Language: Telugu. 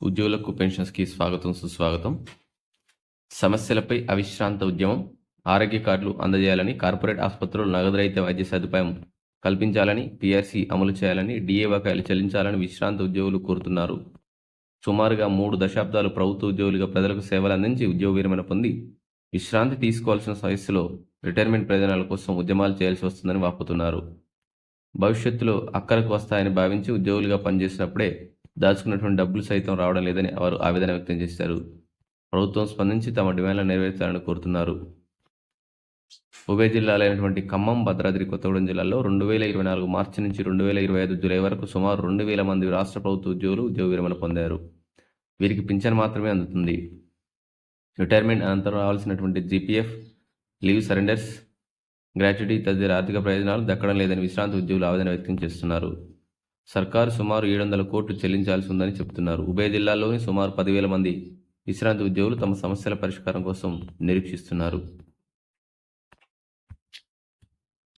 ఉద్యోగులకు పెన్షన్స్కి స్వాగతం సుస్వాగతం. సమస్యలపై అవిశ్రాంత ఉద్యమం ఆరోగ్య కార్డులు అందజేయాలని కార్పొరేట్ ఆసుపత్రులు నగదురహిత వైద్య సదుపాయం కల్పించాలని పీఆర్సీ అమలు చేయాలని డిఏ బకాయిలు చెల్లించాలని విశ్రాంత ఉద్యోగులు కోరుతున్నారు. సుమారుగా మూడు దశాబ్దాలు ప్రభుత్వ ఉద్యోగులుగా ప్రజలకు సేవలు అందించి ఉద్యోగ విరమణ పొంది విశ్రాంతి తీసుకోవాల్సిన వయస్సులో రిటైర్మెంట్ ప్రయోజనాల కోసం ఉద్యమాలు చేయాల్సి వస్తుందని వాపుతున్నారు. భవిష్యత్తులో అక్కరకు వస్తాయని భావించి ఉద్యోగులుగా పనిచేసినప్పుడే దాచుకున్నటువంటి డబ్బులు సైతం రావడం లేదని వారు ఆవేదన వ్యక్తం చేశారు. ప్రభుత్వం స్పందించి తమ డిమాండ్లను నెరవేర్చాలని కోరుతున్నారు. ఉభయ జిల్లాలైనటువంటి ఖమ్మం భద్రాద్రి కొత్తగూడెం జిల్లాలో రెండు వేల ఇరవై నాలుగు మార్చి నుంచి రెండు వేల ఇరవై ఐదు జూలై వరకు సుమారు రెండు వేల మంది రాష్ట్ర ప్రభుత్వ ఉద్యోగులు ఉద్యోగ విరమణ పొందారు. వీరికి పింఛన్ మాత్రమే అందుతుంది. రిటైర్మెంట్ అనంతరం రావాల్సినటువంటి జీపీఎఫ్ లీవ్ సరెండర్స్ గ్రాట్యుటీ తదితర ఆర్థిక ప్రయోజనాలు దక్కడం లేదని విశ్రాంతి ఉద్యోగులు ఆవేదన వ్యక్తం చేస్తున్నారు. సర్కారు సుమారు ఏడు వందల కోట్లు చెల్లించాల్సి ఉందని చెబుతున్నారు. ఉభయ జిల్లాల్లోని సుమారు పదివేల మంది విశ్రాంతి ఉద్యోగులు తమ సమస్యల పరిష్కారం కోసం నిరీక్షిస్తున్నారు.